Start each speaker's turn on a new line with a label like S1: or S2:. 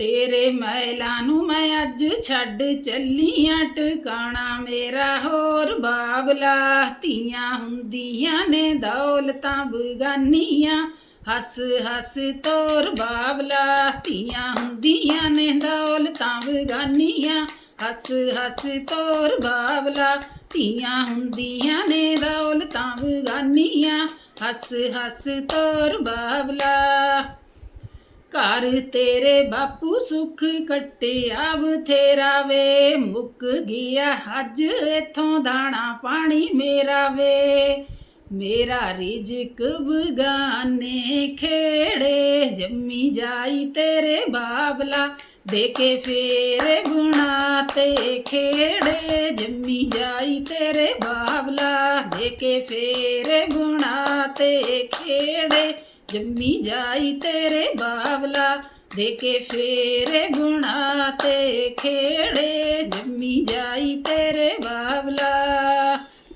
S1: ਤੇਰੇ ਮਹਿਲਾਂ ਨੂੰ ਮੈਂ ਅੱਜ ਛੱਡ ਚੱਲੀਆਂ ਟਿਕਾਣਾ ਮੇਰਾ ਹੋਰ ਬਾਬਲਾ। ਧੀਆਂ ਹੁੰਦੀਆਂ ਨੇ ਦੌਲਤਾਂ ਬਗਾਨੀਆਂ, ਹੱਸ ਹੱਸ ਤੋਰ ਬਾਬਲਾ। ਧੀਆਂ ਹੁੰਦੀਆਂ ਨੇ ਦੌਲਤਾਂ ਬਗਾਨੀਆਂ, ਹੱਸ ਹੱਸ ਤੋਰ ਬਾਬਲਾ। ਧੀਆਂ ਹੁੰਦੀਆਂ ਨੇ ਦੌਲਤਾਂ ਬਗਾਨੀਆਂ, ਹੱਸ ਹੱਸ ਤੋਰ ਬਾਬਲਾ। ਘਰ ਤੇਰੇ ਬਾਪੂ ਸੁਖ ਕੱਟਿਆ ਬਥੇਰਾ ਵੇ ਮੁੱਕ ਗਿਆ ਹੱਜ, ਇਥੋਂ ਦਾਣਾ ਪਾਣੀ ਮੇਰਾ ਵੇ। ਮੇਰਾ ਰਿਜਕ ਬਗਾਨੇ ਖੇੜੇ, ਜੰਮੀ ਜਾਈ ਤੇਰੇ ਬਾਬਲਾ, ਦੇ ਕੇ ਫੇਰੇ ਬੁਣਾ ਤੇ ਖੇੜੇ, ਜੰਮੀ ਜਾਈ ਤੇਰੇ ਬਾਬਲਾ, ਦੇ ਕੇ ਫੇਰੇ ਬੁਣਾ ਤੇ ਖੇੜੇ। ਜੰਮੀ ਜਾਈ ਤੇਰੇ ਬਾਬਲਾ ਦੇ ਕੇ ਫੇਰੇ ਬੁਣਾ ਤੇ ਖੇੜੇ। ਜੰਮੀ ਜਾਈ ਤੇਰੇ ਬਾ